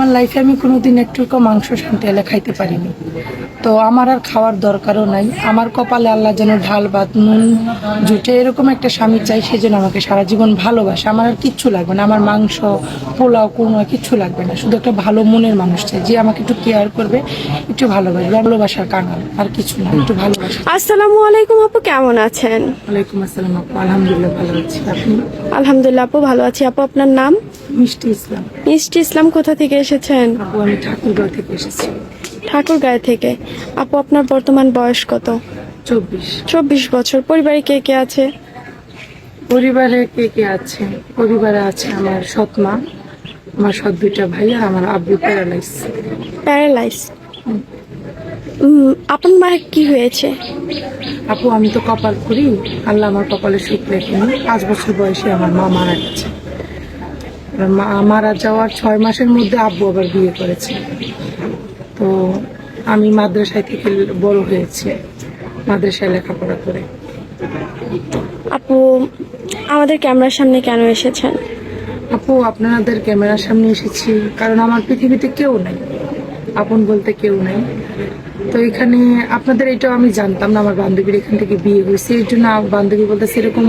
আমার লাইফে আমি কোনোদিন একটু মাংস শান্তি এলে খাইতে পারিনি। তো আমার আর খাওয়ার দরকারও নাই। আমার কপালে আল্লাহ যেন ঢাল ভাত নুন জুটে এরকম একটা স্বামী চাই সে যেন আমাকে সারা জীবন ভালোবাসে। আমার আর কিচ্ছু লাগবে না। আমার মাংস পোলাও কুরমা কিচ্ছু লাগবে না। শুধু একটা ভালো মনের মানুষ চাই যে আমাকে একটু কেয়ার করবে একটু ভালোবাসবে। ভালোবাসার কাঙাল আর কিছু না একটু ভালোবাসা। আসসালামু আলাইকুম আপু কেমন আছেন? ওয়ালাইকুম আসসালাম আপু আলহামদুলিল্লাহ ভালো আছি। আপনি? আলহামদুলিল্লাহ আপু ভালো আছি। আপু আপনার নাম? মিষ্টি ইসলাম। মিষ্টি ইসলাম কোথা থেকে এসেছেন? আপু আমি ঠাকুরগাঁও থেকে এসেছি। ঠাকুরগাঁও থেকে। আপু আপনার বর্তমান বয়স কত? চব্বিশ। চব্বিশ বছর। পরিবারে কে কে আছে? পরিবারে কে কে আছে? পরিবারে আছে আমার সৎ মা আমার সৎ দুইটা ভাই আর আমার আব্বু প্যারালাইজ প্যারালাইজ আপনার মায়ের কি হয়েছে? আপু আমি তো কপাল করি আল্লাহ আমার কপালে সুখ রেখেনি পাঁচ বছর বয়সে আমার মা মারা গেছে। মা মারা যাওয়ার ছয় মাসের মধ্যে আব্বু আবার বিয়ে করেছে। তো আমি মাদ্রাসায় থেকে বড় হয়েছে মাদ্রাসায় লেখাপড়া করে। আপু আমাদের ক্যামেরার সামনে কেন এসেছেন? আপু আপনাদের ক্যামেরার সামনে এসেছি কারণ আমার পৃথিবীতে কেউ নাই। আপন বলতে কেউ নাই। তো এখানে আপনাদের এটাও আমি জানতাম না আমার বান্ধবীর এখান থেকে বিয়ে হয়েছে। এর জন্য বান্ধবী বলতে সেরকম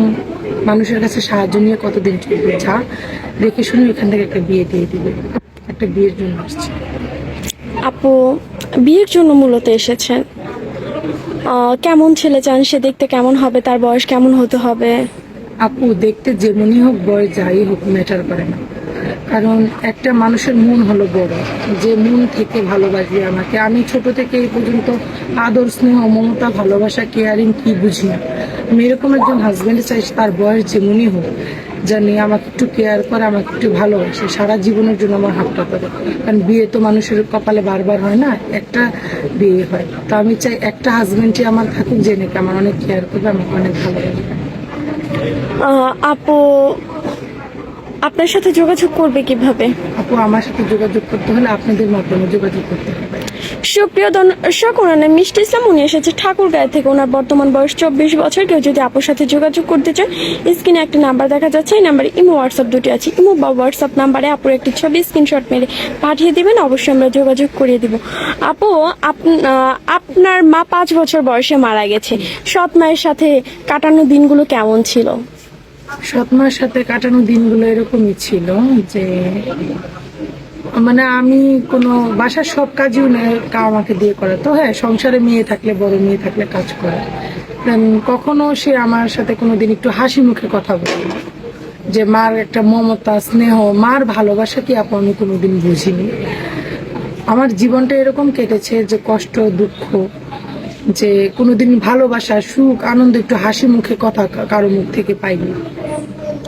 মানুষের কাছে সাহায্য নিয়ে কতদিন চলবে? যা দেখে শুনে এখান থেকে একটা বিয়ে দিয়ে দিবে। একটা বিয়ের জন্য আসছে। আপু বিয়ের জন্য মূলত এসেছেন। কেমন ছেলে চান? সে দেখতে কেমন হবে? তার বয়স কেমন হতে হবে? আপু দেখতে যেমনই হোক বয় যাই হোক ম্যাটার করে না। কারণ একটা মানুষের মন হলো বড়, যে মন থেকে ভালোবাসবে আমাকে। আমি ছোট থেকে এই পর্যন্ত আদর, স্নেহ, মমতা, ভালোবাসা কেয়ারিং কি বুঝি না। আমি এরকম একজন হাজব্যান্ড চাই, তার বয়স যেমনই হোক জানি আমাকে একটু কেয়ার করে, আমাকে একটু ভালোবাসে, সারা জীবনের জন্য আমার হাতটা করে। কারণ বিয়ে তো মানুষের কপালে বারবার হয় না, একটা বিয়ে হয়। তো আমি চাই একটা হাজব্যান্ডই আমার থাকুক, যে নাকি আমার অনেক কেয়ার করবে, আমাকে অনেক ভালোবাসবে। আপু আপনার সাথে যোগাযোগ করবে কীভাবে? আপু আমার সাথে যোগাযোগ করতে হলে আপনাদের মাধ্যমে যোগাযোগ করতে হবে। সুপ্রিয় দর্শক ওনার নাম মিষ্টি ইসলাম উনি এসেছে ঠাকুরগাঁও থেকে। ওনার বর্তমান বয়স চব্বিশ বছর। কেউ যদি আপুর সাথে যোগাযোগ করতে চান স্ক্রিনে একটা নাম্বার দেখা যাচ্ছে। এই নাম্বারে ইমো হোয়াটসঅ্যাপ দুটি আছে। ইমো বা হোয়াটসঅ্যাপ নাম্বারে আপুর একটি ছবি স্ক্রিনশট মেরে পাঠিয়ে দিবেন। অবশ্যই আমরা যোগাযোগ করিয়ে দিব। আপু আপ- আপনার মা পাঁচ বছর বয়সে মারা গেছে। সৎ মায়ের সাথে কাটানো দিনগুলো কেমন ছিল? সৎমার সাথে কাটানো দিনগুলো এরকমই ছিল যে মানে আমি কোনো, বাসার সব কাজই আমাকে দিয়ে করে। তো হ্যাঁ সংসারে মেয়ে থাকলে, বড় মেয়ে থাকলে কাজ করে। কখনো সে আমার সাথে কোনো দিন একটু হাসি মুখে কথা বলে যে, মার একটা মমতা, স্নেহ, মার ভালোবাসা কি আপু আমি কোনোদিন বুঝিনি? আমার জীবনটা এরকম কেটেছে যে, কষ্ট, দুঃখ, যে কোনোদিন ভালোবাসা, সুখ, আনন্দ একটু হাসি মুখে কথা কারও মুখ থেকে পাইনি।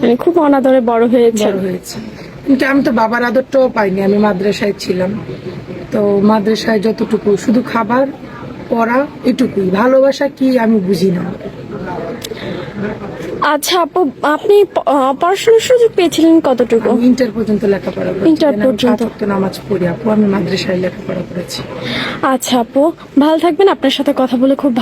মানে খুব অনাদরে বড় হয়েছে। বড় হয়েছে। কিন্তু আমি তো বাবার আদরটাও পাইনি আমি মাদ্রাসায় ছিলাম। তো মাদ্রাসায় যতটুকু শুধু খাবার পড়া এটুকুই। ভালোবাসা কি আমি বুঝি না। আচ্ছা আপু আপনি পড়াশোনার সুযোগ পেয়েছিলেন কতটুকু? ইন্টার পর্যন্ত লেখাপড়া ইন্টার পর্যন্ত। নামাজ পড়ি আপু আমি মাদ্রাসায় লেখাপড়া করেছি। আচ্ছা আপু ভালো থাকবেন। আপনার সাথে কথা বলে খুব ভালো